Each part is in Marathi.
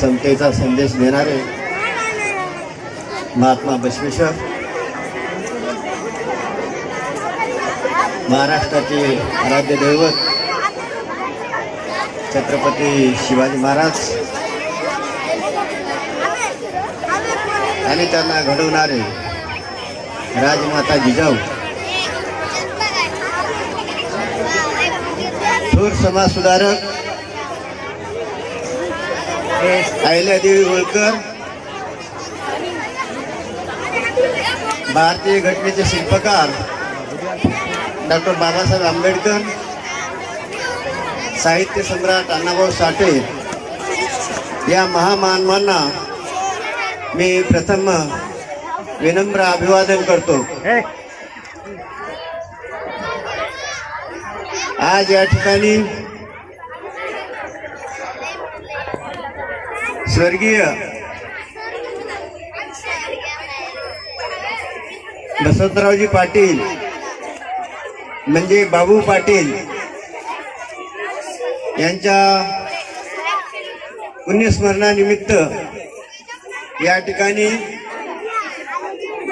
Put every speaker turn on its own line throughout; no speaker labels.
समतेचा संदेश देणारे महात्मा बसवेश्वर महाराष्ट्राचे आराध्य दैवत छत्रपती शिवाजी महाराज आणि त्यांना घडवणारे राजमाता जिजाऊ. थोर समाज अहिल्या अहिल्यादेवी होळकर भारतीय घटनेचे शिल्पकार डॉक्टर बाबासाहेब आंबेडकर साहित्य सम्राट अण्णाभाऊ साठे या महामानवांना मी प्रथम विनम्र अभिवादन करतो. आज या ठिकाणी स्वर्गीय. वसंतरावजी पाटील. म्हणजे बाबू पाटील. यांच्या पुण्यस्मरणानिमित्त या ठिकाणी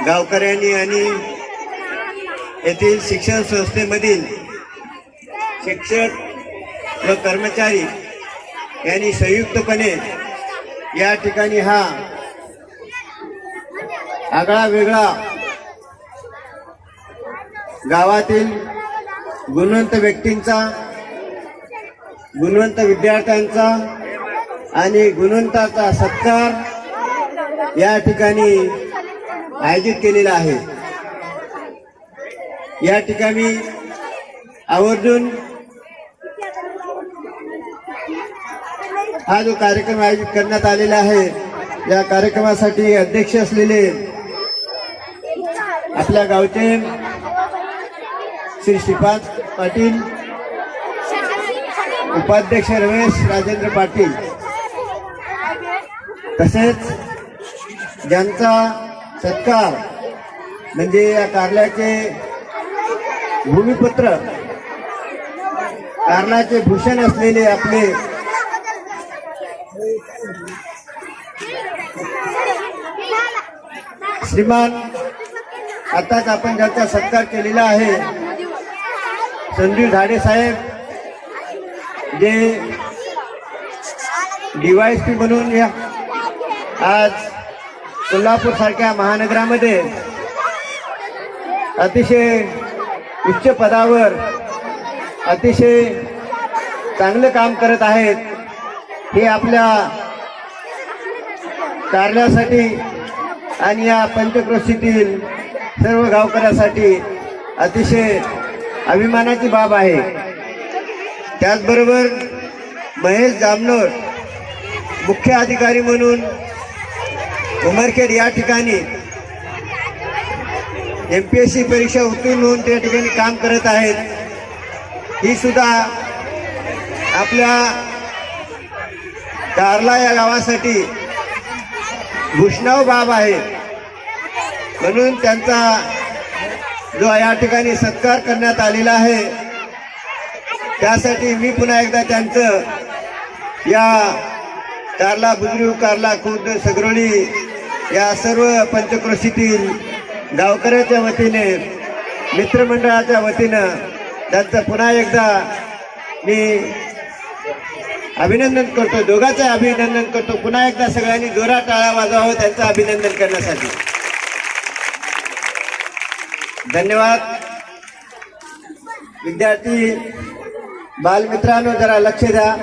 गावकऱ्यांनी आणि येथील शिक्षण संस्थेमधील शिक्षक व कर्मचारी यांनी संयुक्तपणे या ठिकाणी हा आगळा वेगळा गावातील गुणवंत व्यक्तींचा गुणवंत विद्यार्थ्यांचा आणि गुणवंताचा सत्कार या ठिकाणी आयोजित केलेला आहे. या ठिकाणी आवर्जून हा जो कार्यक्रम आयोजित करण्यात आलेला आहे या कार्यक्रमासाठी अध्यक्ष असलेले आपल्या गावचे श्री श्रीपाद पाटील उपाध्यक्ष रमेश राजेंद्र पाटील तसेच ज्यांचा सत्कार म्हणजे या कार्याचे भूमिपुत्र कारणाचे भूषण असलेले आपले श्रीमान आताच आपण ज्यांचा सत्कार केलेला आहे संजीव झाडे साहेब जे डीवायएसपी म्हणून या आज कोल्हापूर सारख्या महानगरामध्ये अतिशय उच्च पदावर अतिशय चांगलं काम करत आहेत हे आपल्या कार्यासाठी आणि या पंचक्रोशीतील सर्व गावकऱ्यासाठी अतिशय अभिमानाची बाब आहे. त्याचबरोबर महेश जामनोर मुख्य अधिकारी म्हणून उमरखेड या ठिकाणी एम पी एस सी परीक्षा उत्तीर्ण होऊन त्या ठिकाणी काम करत आहेत. ही सुद्धा आपल्या कारला या गावासाठी भूषणाव बाब आहे. म्हणून त्यांचा जो या ठिकाणी सत्कार करण्यात आलेला आहे त्यासाठी मी पुन्हा एकदा त्यांचं या कारला बुजरू कारला खुर्द सगरोळी या सर्व पंचक्रोशीतील गावकऱ्याच्या वतीने मित्रमंडळाच्या वतीनं त्यांचं पुन्हा एकदा मी अभिनंदन करतो. दोघांचं अभिनंदन करतो. पुन्हा एकदा सगळ्यांनी जोरा टाळा वाजवावं हो त्यांचं अभिनंदन करण्यासाठी. धन्यवाद. विद्यार्थी बालमित्रांनो जरा लक्ष द्या.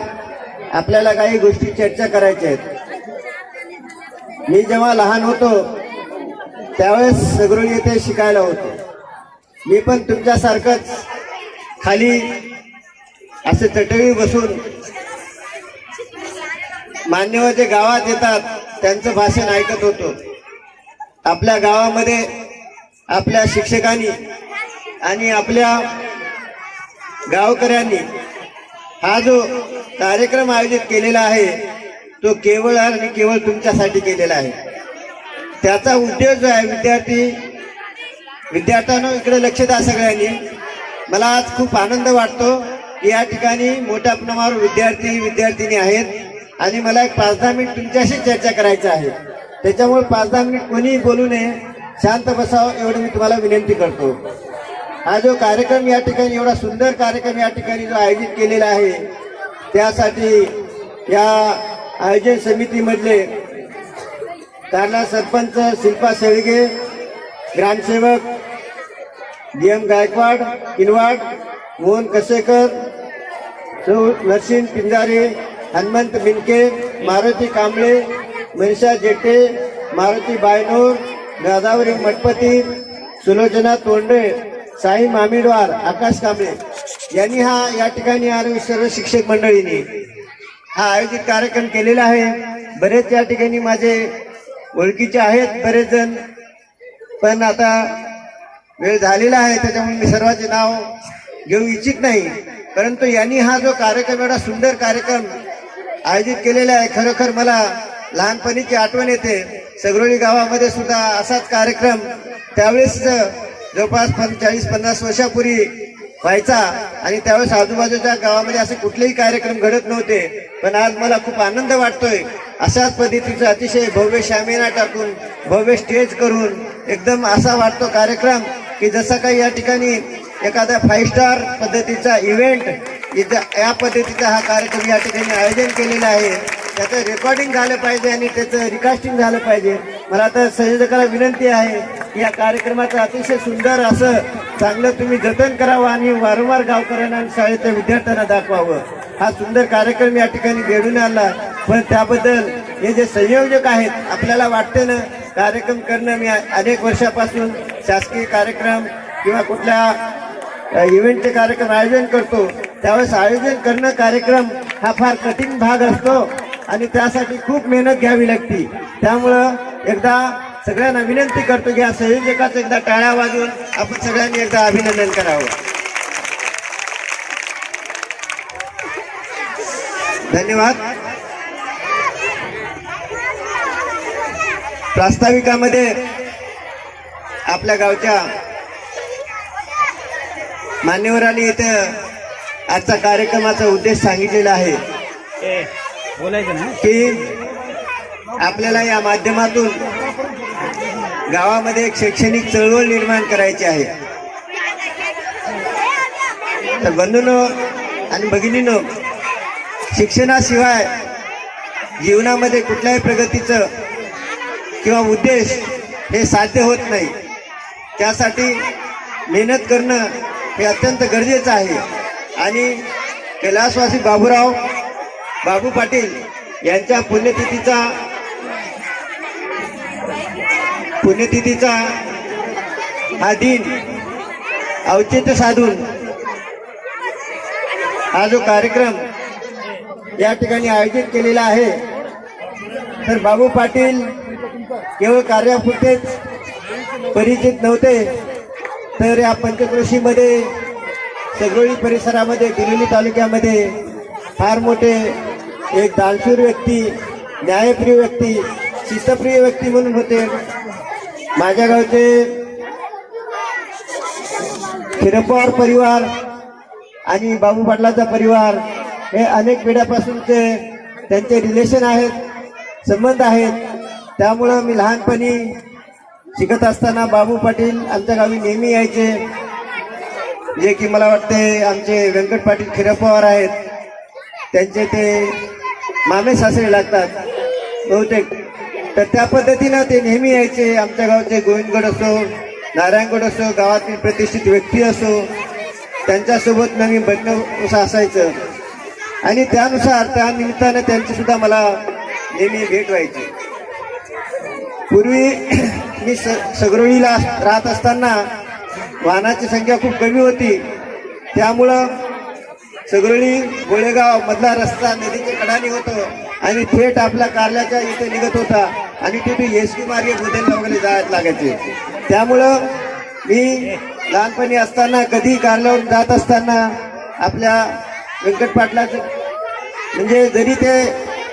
आपल्याला काही गोष्टी चर्चा करायच्या आहेत. मी जेव्हा लहान होतो त्यावेळेस सगळून येथे शिकायला होतो. मी पण तुमच्यासारखंच खाली असे चटवी बसून मान्यवर जे गावात येतात त्यांचं भाषण ऐकत होतो. आपल्या गावामध्ये आपल्या शिक्षकांनी आणि आपल्या गावकऱ्यांनी हा जो कार्यक्रम आयोजित केलेला आहे तो केवळ आणि केवळ तुमच्यासाठी केलेला आहे. त्याचा उद्देश जो आहे विद्यार्थी विद्यार्थ्यांना इकडे लक्ष द्या सगळ्यांनी. मला आज खूप आनंद वाटतो की या ठिकाणी मोठ्या प्रमाणावर विद्यार्थी विद्यार्थिनी आहेत. आणि मला एक पाच दहा मिनिट तुमच्याशी चर्चा करायची आहे. त्याच्यामुळे पाच दहा मिनिट कोणीही बोलू नये. शांत बसावं एवढं मी तुम्हाला विनंती करतो. हा जो कार्यक्रम या ठिकाणी एवढा सुंदर कार्यक्रम या ठिकाणी जो आयोजित केलेला आहे त्यासाठी या आयोजन समितीमधले तारला सरपंच शिल्पा शेळगे ग्रामसेवक डी एम गायकवाड किनवाड मोहन कसेकर सौ नरसिंह पिंजारे हनुमंत बिनके मारुती कांबळे मनीषा जेटे मारुती बायनूर गादावरी मठपती सुलोचना तोंडे साई मामिडवार आकाश कांबळे. यांनी हा या ठिकाणी आरोग्य सर्व शिक्षक मंडळीने हा आयोजित कार्यक्रम केलेला आहे. बरेच या ठिकाणी माझे ओळखीचे आहेत बरेच जण. पण आता वेळ झालेला आहे त्याच्यामुळे मी सर्वांचे नाव घेऊ इच्छित नाही. परंतु यांनी हा जो कार्यक्रम एवढा सुंदर कार्यक्रम आयोजित केलेले आहे. खरोखर मला लहानपणीची आठवण येते. सगरोळी गावामध्ये सुद्धा असाच कार्यक्रम त्यावेळेस जवळपास चाळीस पन्नास वर्षापूर्वी व्हायचा. आणि त्यावेळेस आजूबाजूच्या गावामध्ये असे कुठलेही कार्यक्रम घडत नव्हते. पण आज मला खूप आनंद वाटतोय. अशाच पद्धतीचं अतिशय भव्य शामिना टाकून भव्य स्टेज करून एकदम असा वाटतो कार्यक्रम की जसा काही या ठिकाणी एखादा फाईव्ह स्टार पद्धतीचा इव्हेंट इथं या पद्धतीचा हा कार्यक्रम या ठिकाणी आयोजन केलेला आहे. त्याचं रेकॉर्डिंग झालं पाहिजे आणि त्याचं रिकास्टिंग झालं पाहिजे. मला आता संयोजकाला विनंती आहे की या कार्यक्रमाचं अतिशय सुंदर असं चांगलं तुम्ही जतन करावं आणि वारंवार गावकऱ्यांना आणि शाळेच्या विद्यार्थ्यांना दाखवावं. हा सुंदर कार्यक्रम या ठिकाणी घडून आणला. पण त्याबद्दल हे जे संयोजक आहेत आपल्याला वाटते ना कार्यक्रम करणं मी अनेक वर्षापासून शासकीय कार्यक्रम किंवा कुठल्या इव्हेंटचे कार्यक्रम आयोजन करतो. त्यावेळेस आयोजन करणं कार्यक्रम हा फार कठीण भाग असतो आणि त्यासाठी खूप मेहनत घ्यावी लागते. त्यामुळं एकदा सगळ्यांना विनंती करतो की या संयोजकाचं एकदा टाळ्या वाजवून आपण सगळ्यांनी एकदा अभिनंदन करावं. धन्यवाद. प्रास्ताविकामध्ये आपल्या गावच्या मान्यवरांनी इथं आजचा कार्यक्रमाचा उद्देश सांगितलेला आहे.
बोलायचं ना?
की आपल्याला या माध्यमातून गावामध्ये एक शैक्षणिक चळवळ निर्माण करायची आहे. तर बंधूनो आणि भगिनीनो शिक्षणाशिवाय जीवनामध्ये कुठल्याही प्रगतीचं किंवा उद्देश हे साध्य होत नाही. त्यासाठी मेहनत करणं हे अत्यंत गरजेचं आहे. आणि कैलासवासी बाबूराव बाबू पाटील यांच्या पुण्यतिथीचा पुण्यतिथीचा हा दिन औचित्य साधून हा जो कार्यक्रम या ठिकाणी आयोजित केलेला आहे. तर बाबू पाटील केवळ कार्यापुरतेच परिचित नव्हते तर या पंचक्रोशीमध्ये सगळी परिसरामध्ये बिलोली तालुक्यामध्ये फार मोठे एक दानशूर व्यक्ती न्यायप्रिय व्यक्ती शिस्तप्रिय व्यक्ती म्हणून होते. माझ्या गावचे खिरपवार परिवार आणि बाबू पाटलाचा परिवार हे अनेक पिढ्यापासूनचे त्यांचे रिलेशन आहेत संबंध आहेत. त्यामुळं मी लहानपणी शिकत असताना बाबू पाटील आमच्या गावी नेहमी यायचे. जे की मला वाटते आमचे व्यंकट पाटील खिरपवार आहेत. त्यांचे ते मामे सासरे लागतात बहुतेक. तर त्या पद्धतीनं ते नेहमी यायचे. आमच्या गावचे गोविंदगड असो नारायणगड असो गावातील प्रतिष्ठित व्यक्ती असो त्यांच्यासोबत नवीन बदन असायचं. आणि त्यानुसार त्या निमित्तानं त्यांचीसुद्धा मला नेहमी भेट व्हायची. पूर्वी मी स सगरोळीला राहत असताना वाहनाची संख्या खूप कमी होती. त्यामुळं सगळी गोळेगाव मधला रस्ता नदीच्या कडाने होतो आणि थेट आपल्या कारल्याच्या इथे निघत होता आणि तिथे एस टी मार्गे बोधेला वगैरे जायला लागायचे. त्यामुळं मी लहानपणी असताना कधी कारल्यावर जात असताना आपल्या व्यंकट पाटलाचं म्हणजे जरी ते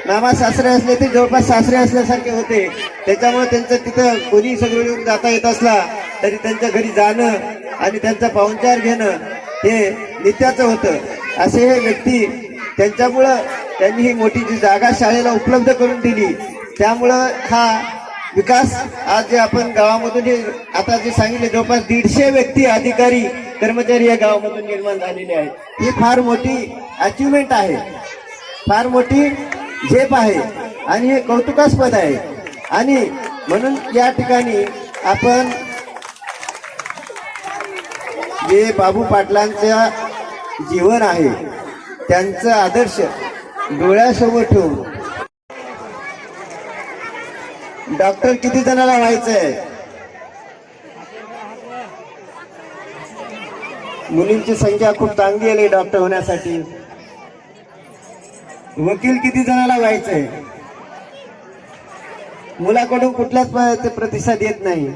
नामा सासरे असले ते जवळपास सासरे असल्यासारखे होते. त्याच्यामुळे त्यांचं तिथं कोणी सगळं जाता येत असला तरी त्यांच्या घरी जाणं आणि त्यांचा पाहुणचार घेणं हे नित्याचं होतं. असे हे व्यक्ती त्यांच्यामुळं त्यांनी ही मोठी जी जागा शाळेला उपलब्ध करून दिली. त्यामुळं हा विकास आज जे आपण गावामधून हे आता जे सांगितले जवळपास दीडशे व्यक्ती अधिकारी कर्मचारी या गावामधून निर्माण झालेले आहेत. ही फार मोठी अचिव्हमेंट आहे. फार मोठी झेप आहे आणि हे कौतुकास्पद आहे. आणि म्हणून या ठिकाणी आपण जे बाबू पाटलांचं जीवन आहे त्यांचं आदर्श डोळ्यासमोर ठेवून. डॉक्टर किती जणाला व्हायचं आहे मुलींची संख्या खूप चांगली आली डॉक्टर होण्यासाठी. वकील किती जणाला व्हायचंय? मुलाकडून कुठलाच ते प्रतिसाद येत नाही.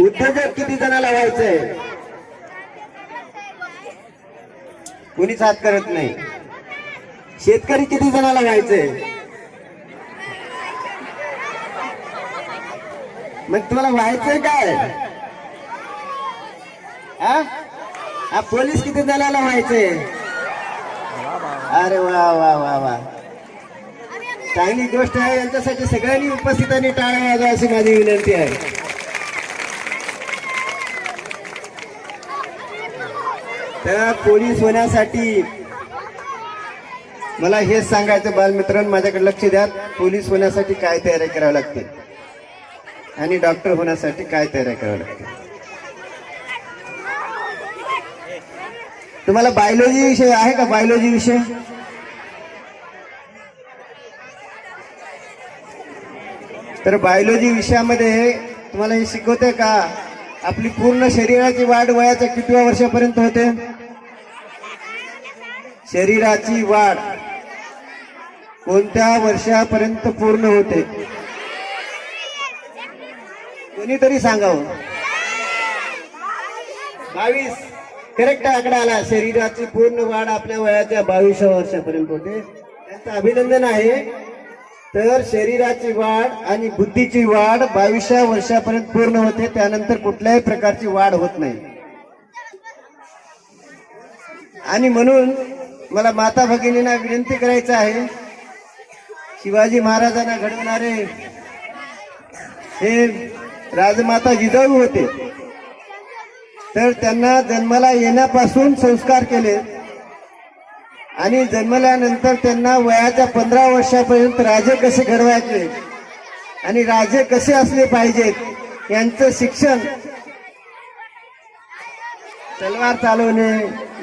उद्योजक किती जणाला व्हायचंय? कुणीच हात करत नाही. शेतकरी किती जणाला व्हायचंय? मग तुम्हाला व्हायचंय काय? हा? हा पोलीस किती जणाला व्हायचंय? अरे वा वा वा वा. चांगली गोष्ट आहे. यांच्यासाठी सगळ्यांनी उपस्थितांनी टाळ्या वाजवा अशी माझी विनंती आहे. त्या पोलीस होण्यासाठी मला हेच सांगायचं बालमित्रांनो माझ्याकडे लक्ष द्या. पोलीस होण्यासाठी काय तयारी करावी लागते? आणि डॉक्टर होण्यासाठी काय तयारी करावी लागते? तुम्हाला बायोलॉजी विषय आहे का? बायोलॉजी विषय? तर बायोलॉजी विषयामध्ये तुम्हाला हे शिकवते का? आपली पूर्ण शरीराची वाढ वयाच्या कितव्या वर्षापर्यंत होते? शरीराची वाढ कोणत्या वर्षापर्यंत पूर्ण होते? कोणीतरी सांगावं? बावीस. करेक्ट आकडा आला. शरीराची पूर्ण वाढ आपल्या वयाच्या बावीस वर्षापर्यंत होते. त्यांचं अभिनंदन आहे. तर शरीराची वाढ आणि बुद्धीची वाढ बावीसव्या वर्षापर्यंत पूर्ण होते. त्यानंतर कुठल्याही प्रकारची वाढ होत नाही. आणि म्हणून मला माता भगिनींना विनंती करायचं आहे. शिवाजी महाराजांना घडवणारे हे राजमाता जिजाऊ होते. तर त्यांना जन्माला येण्यापासून संस्कार केले. आणि जन्मल्यानंतर त्यांना वयाच्या पंधरा वर्षापर्यंत राजे कसे घडवायचे आणि राजे कसे असले पाहिजेत यांचं शिक्षण. तलवार चालवणे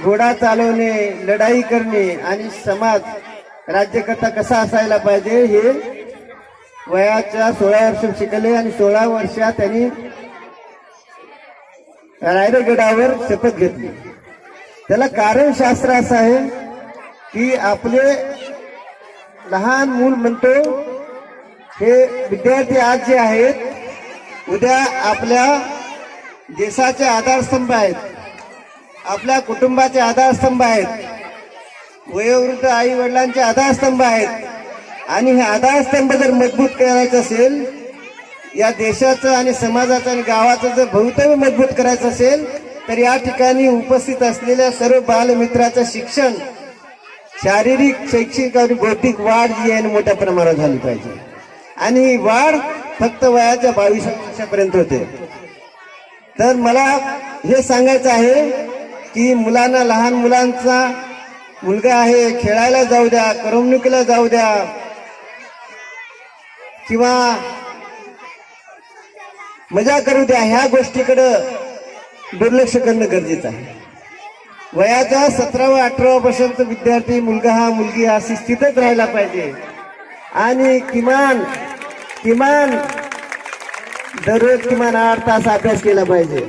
घोडा चालवणे लढाई करणे आणि समाज राज्यकर्ता कसा असायला पाहिजे हे वयाच्या सोळा वर्ष शिकले आणि सोळा वर्षात त्यांनी रायगडावर शपथ घेतली. त्याला कारण शास्त्र असं आहे की आपले लहान मूल म्हणतो हे विद्यार्थी आज जे आहेत उद्या आपल्या देशाचे आधारस्तंभ आहेत आपल्या कुटुंबाचे आधारस्तंभ आहेत वयोवृद्ध आई वडिलांचे आधारस्तंभ आहेत आणि हे आधारस्तंभ जर मजबूत करायचं असेल या देशाचं आणि समाजाचं आणि गावाचं जर भवितव्य मजबूत करायचं असेल तर या ठिकाणी उपस्थित असलेल्या सर्व बालमित्राचं शिक्षण शारीरिक शैक्षणिक आणि बौद्धिक वाढ जी आहे मोठ्या प्रमाणात झाली पाहिजे. आणि ही वाढ फक्त वयाच्या बावीस वर्षापर्यंत होते. तर मला हे सांगायचं आहे की मुलांना लहान मुलांचा मुलगा आहे खेळायला जाऊ द्या करमणुकीला जाऊ द्या किंवा मजा करू द्या ह्या गोष्टीकडं दुर्लक्ष करणं गरजेचं आहे. वयाच्या सतराव्या अठराव्या पर्यंत विद्यार्थी मुलगा हा मुलगी हा शिस्तीतच राहायला पाहिजे. आणि किमान किमान दररोज किमान आठ तास अभ्यास केला पाहिजे.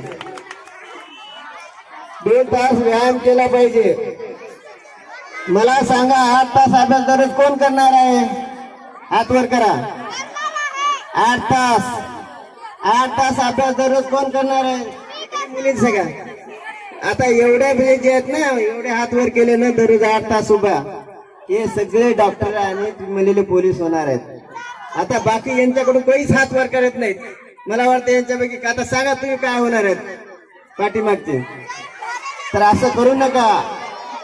दोन तास व्यायाम केला पाहिजे. मला सांगा आठ तास अभ्यास दररोज कोण करणार आहे? हात वर करा. आठ तास. आठ तास अभ्यास दररोज कोण करणार आहे? मुलीच सगळ्या आता एवढ्या मुली जे आहेत ना एवढे हात वर केले ना दररोज आठ तास उभा. हे सगळे डॉक्टर आणि म्हणलेले पोलीस होणार आहेत. आता बाकी यांच्याकडून काहीच हात वर करत नाहीत. मला वाटतं यांच्यापैकी आता सांगा तुम्ही काय होणार आहेत. पाठीमागचे. तर असं करू नका.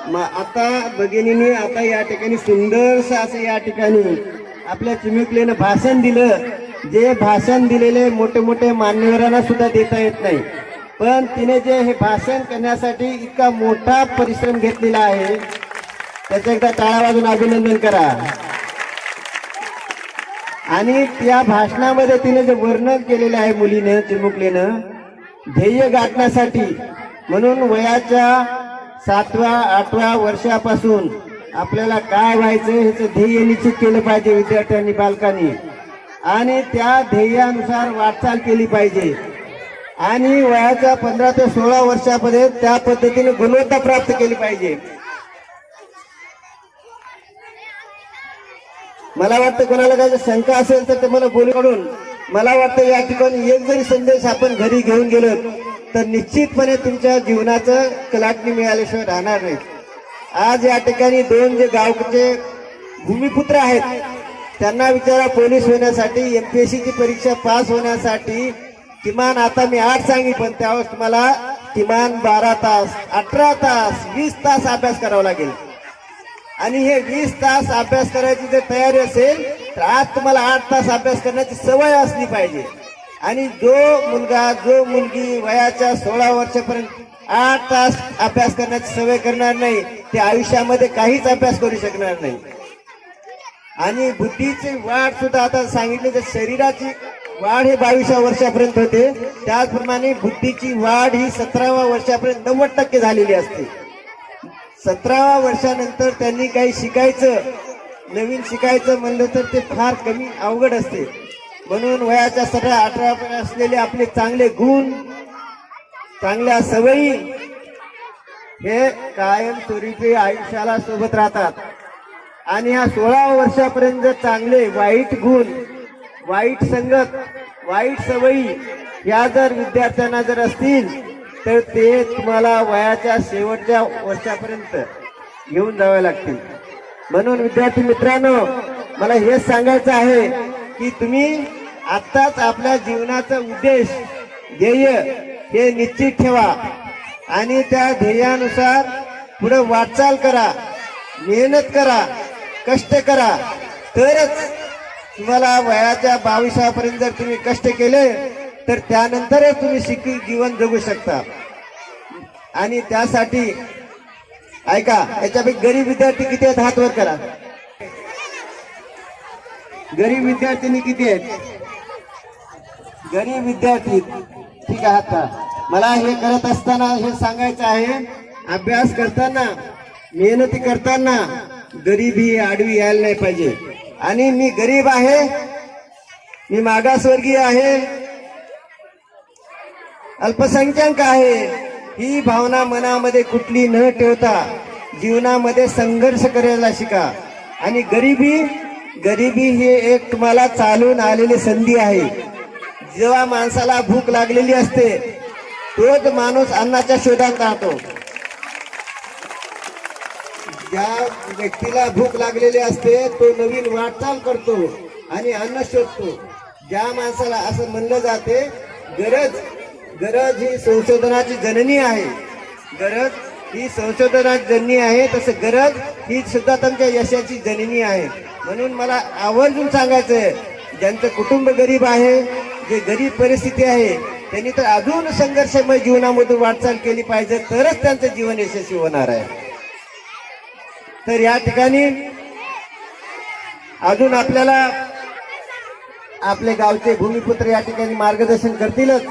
मग आता भगिनीने आता या ठिकाणी सुंदरस असं या ठिकाणी आपल्या चिमुकलीनं भाषण दिलं. जे भाषण दिलेले मोठे मोठे मान्यवरांना सुद्धा देता येत नाही. पण तिने जे हे भाषण करण्यासाठी इतका मोठा परिश्रम घेतलेला आहे त्याचं एकदा टाळा वाजून अभिनंदन करा. आणि त्या भाषणामध्ये तिने जे वर्णन केलेलं आहे मुलीनं चिमुकलीनं ध्येय गाठण्यासाठी म्हणून वयाच्या सातव्या आठव्या वर्षापासून आपल्याला काय व्हायचं ह्याचं ध्येय निश्चित केलं पाहिजे विद्यार्थ्यांनी बालकांनी आणि त्या ध्येयानुसार वाटचाल केली पाहिजे. आणि वयाच्या पंधरा ते सोळा वर्षामध्ये त्या पद्धतीने गुणवत्ता प्राप्त केली पाहिजे. मला वाटतं कोणाला काही शंका असेल तर ते मला बोलू काढून मला वाटतं या ठिकाणी एक जरी संदेश आपण घरी घेऊन गेलो तर निश्चितपणे तुमच्या जीवनाचं कलाटणी मिळाल्याशिवाय राहणार नाही. आज या ठिकाणी दोन जे गावचे भूमिपुत्र आहेत त्यांना विचारा पोलीस होण्यासाठी एमपीएससी ची परीक्षा पास होण्यासाठी किमान आता मी आठ सांगी पण त्यावेळेस तुम्हाला किमान बारा तास अठरा तास वीस तास अभ्यास करावा लागेल. आणि हे वीस तास अभ्यास करायची जर तयारी असेल तर आज तुम्हाला आठ तास अभ्यास करण्याची सवय असली पाहिजे. आणि जो मुलगा जो मुलगी वयाच्या सोळा वर्षापर्यंत आठ तास अभ्यास करण्याची सवय करणार नाही ते आयुष्यामध्ये काहीच अभ्यास करू शकणार नाही. आणि बुद्धीची वाढ सुद्धा आता सांगितली तर शरीराची वाढ हे बावीसव्या वर्षापर्यंत होते. त्याचप्रमाणे बुद्धीची वाढ ही सतराव्या वर्षापर्यंत नव्वद टक्के झालेली असते. सतराव्या वर्षानंतर त्यांनी काही शिकायचं नवीन शिकायचं म्हणलं तर ते फार कमी अवघड असते. म्हणून वयाच्या सतरा अठरा असलेले आपले चांगले गुण चांगल्या सवयी हे कायम स्वरूपी आयुष्याला सोबत राहतात. आणि ह्या सोळा वर्षापर्यंत जर चांगले वाईट गुण वाईट संगत वाईट सवयी या जर विद्यार्थ्यांना जर असतील तर ते तुम्हाला वयाच्या शेवटच्या वर्षापर्यंत घेऊन जावे लागतील. म्हणून विद्यार्थी मित्रांनो मला हेच सांगायचं आहे की तुम्ही आत्ताच आपल्या जीवनाचा उद्देश ध्येय हे निश्चित ठेवा आणि त्या ध्येयानुसार पुढे वाटचाल करा मेहनत करा कष्ट करा तरच तुम्हाला वयाच्या बावीसापर्यंत जर तुम्ही कष्ट केले तर त्यानंतरच तुम्ही शिकी जीवन जगू शकता. आणि त्यासाठी ऐका याच्यापैकी गरीब विद्यार्थी किती आहेत? हात वर करा. गरीब विद्यार्थिनी किती आहेत? गरीब विद्यार्थी ठीक आहे आता. मला हे करत असताना हे सांगायचं आहे अभ्यास करताना मेहनती करताना गरीबी आडवी यायला नाही पाहिजे. आणि मी गरीब आहे. मी मागासवर्गीय आहे. अल्पसंख्याक आहे. ही भावना मनामध्ये कुठली न ठेवता जीवनामध्ये संघर्ष करायला शिका. आणि गरिबी गरिबी ही एक तुम्हाला चालून आलेली संधी आहे. जेव्हा माणसाला भूक लागलेली असते तोच माणूस अन्नाच्या शोधात राहतो. ज्या व्यक्तीला भूक लागलेली असते तो नवीन वाटचाल करतो आणि अन्न शोधतो. ज्या माणसाला असं म्हणलं जाते गरज गरज ही संशोधनाची जननी आहे. गरज ही संशोधनाची जननी आहे तसं गरज ही सुद्धा तुमच्या यशाची जननी आहे. म्हणून मला आवर्जून सांगायचं आहे ज्यांचं कुटुंब गरीब आहे जे गरीब परिस्थिती आहे त्यांनी तर अजून संघर्षमय जीवनामधून वाटचाल केली पाहिजे तरच त्यांचं जीवन यशस्वी होणार आहे. तर या ठिकाणी अजून आपल्याला आपले गावचे भूमिपुत्र या ठिकाणी मार्गदर्शन करतीलच.